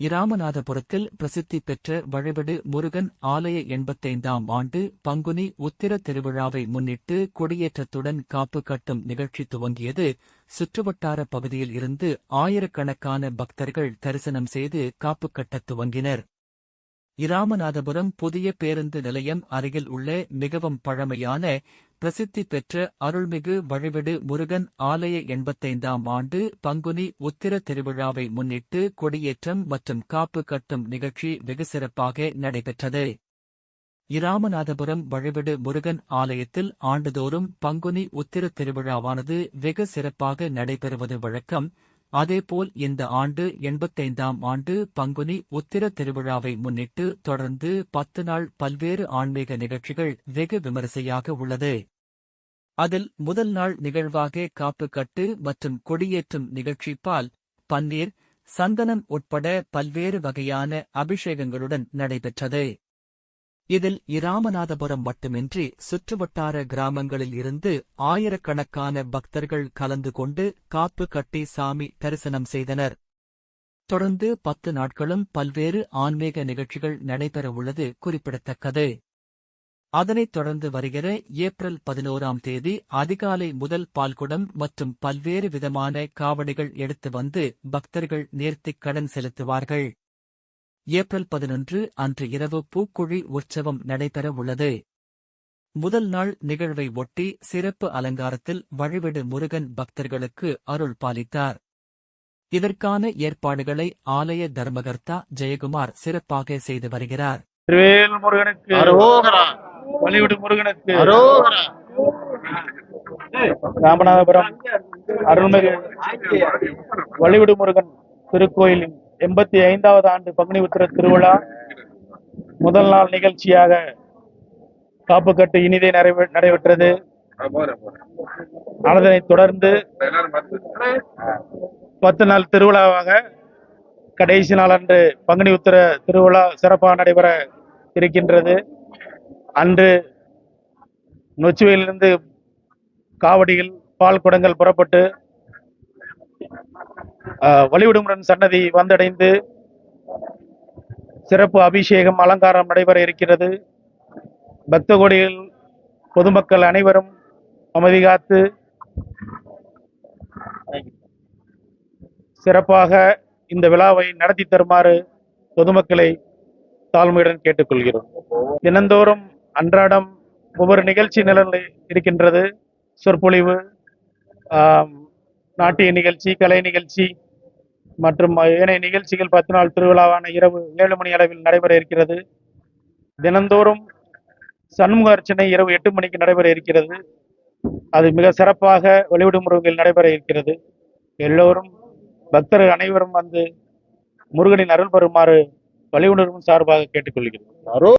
இராமநாதபுரத்தில் பிரசித்தி பெற்ற வழிபடு முருகன் ஆலய எண்பத்தைந்தாம் ஆண்டு பங்குனி உத்திர திருவிழாவை முன்னிட்டு கொடியேற்றத்துடன் காப்பு கட்டும் நிகழ்ச்சி துவங்கியது. சுற்றுவட்டார பகுதியில் இருந்து ஆயிரக்கணக்கான பக்தர்கள் தரிசனம் செய்து காப்பு கட்டத் துவங்கினர். இராமநாதபுரம் புதிய பேருந்து நிலையம் அருகில் உள்ள மிகவும் பழமையான பிரசித்தி பெற்ற அருள்மிகு வழிவிடு முருகன் ஆலய எண்பத்தைந்தாம் ஆண்டு பங்குனி உத்திர திருவிழாவை முன்னிட்டு கொடியேற்றம் மற்றும் காப்பு கட்டும் நிகழ்ச்சி வெகு சிறப்பாக நடைபெற்றது. இராமநாதபுரம் வழிவிடு முருகன் ஆலயத்தில் ஆண்டுதோறும் பங்குனி உத்திர திருவிழாவானது வெகு சிறப்பாக நடைபெறுவது வழக்கம். அதேபோல் இந்த ஆண்டு எண்பத்தைந்தாம் ஆண்டு பங்குனி உத்திர திருவிழாவை முன்னிட்டு தொடர்ந்து பத்து நாள் பல்வேறு ஆன்மீக நிகழ்ச்சிகள் வெகு விமரிசையாக உள்ளது. அதில் முதல் நாள் நிகழ்வாக காப்புக்கட்டு மற்றும் கொடியேற்றும் நிகழ்ச்சி பால் பன்னீர் சந்தனம் உட்பட பல்வேறு வகையான அபிஷேகங்களுடன் நடைபெற்றது. இதில் இராமநாதபுரம் மட்டுமின்றி சுற்றுவட்டார கிராமங்களில் இருந்து ஆயிரக்கணக்கான பக்தர்கள் கலந்து கொண்டு காப்பு கட்டி சாமி தரிசனம் செய்தனர். தொடர்ந்து பத்து நாட்களும் பல்வேறு ஆன்மீக நிகழ்ச்சிகள் நடைபெறவுள்ளது குறிப்பிடத்தக்கது. அதனைத் தொடர்ந்து வருகிற ஏப்ரல் பதினோராம் தேதி அதிகாலை முதல் பால்குடம் மற்றும் பல்வேறு விதமான காவடிகள் எடுத்து வந்து பக்தர்கள் நேர்த்திக் கடன் செலுத்துவார்கள். ஏப்ரல் பதினொன்று அன்று இரவு பூக்குழி உற்சவம் நடைபெற உள்ளது. முதல் நாள் நிகழ்வை ஒட்டி சிறப்பு அலங்காரத்தில் வழிவிடு முருகன் பக்தர்களுக்கு அருள் பாலித்தார். இதற்கான ஏற்பாடுகளை ஆலய தர்மகர்த்தா ஜெயக்குமார் சிறப்பாக செய்து வருகிறார். திருவேல் முருகனுக்கு. அரோகரா. வழிவிடு முருகனுக்கு. அரோகரா. ராமநாதபுரம். அருள்மிகு. வழிவிடு முருகன் திருக்கோயிலின் எண்பத்தி ஐந்தாவது ஆண்டு பங்குனி உத்திர திருவிழா. முதல் நாள் நிகழ்ச்சியாக காப்புக்கட்டு இனிதே நிறைவே நடைபெற்றது. அதனை தொடர்ந்து பத்து நாள் திருவிழாவாக கடைசி நாள் அன்று பங்குனி உத்திர திருவிழா சிறப்பாக நடைபெற இருக்கின்றது. அன்று நொச்சுவையிலிருந்து காவடியில் பால் குடங்கள் புறப்பட்டு ஆஹ், வழிவிடுமுடன் சன்னதி வந்தடைந்து சிறப்பு அபிஷேகம் அலங்காரம் நடைபெற இருக்கிறது. பக்த கோடியில் பொதுமக்கள் அனைவரும் அமைதி காத்து சிறப்பாக இந்த விழாவை நடத்தி தருமாறு பொதுமக்களை தாழ்மையுடன் கேட்டுக்கொள்கிறோம். தினந்தோறும் அன்றாடம் ஒவ்வொரு நிகழ்ச்சி நிலையில் இருக்கின்றது. சொற்பொழிவு நாட்டிய நிகழ்ச்சி கலை நிகழ்ச்சி மற்றும் ஏனைய நிகழ்ச்சிகள் பத்து நாள் திருவிழாவான இரவு ஏழு மணி அளவில் நடைபெற இருக்கிறது. தினந்தோறும் சண்முக அர்ச்சனை இரவு எட்டு மணிக்கு நடைபெற இருக்கிறது. அது மிக சிறப்பாக வெளிவிடும் முருகனில் நடைபெற இருக்கிறது. எல்லோரும் பக்தர்கள் அனைவரும் வந்து முருகனின் அருள் பெறுமாறு வழிவுணர்வும் சார்பாக கேட்டுக்கொள்கிறோம்.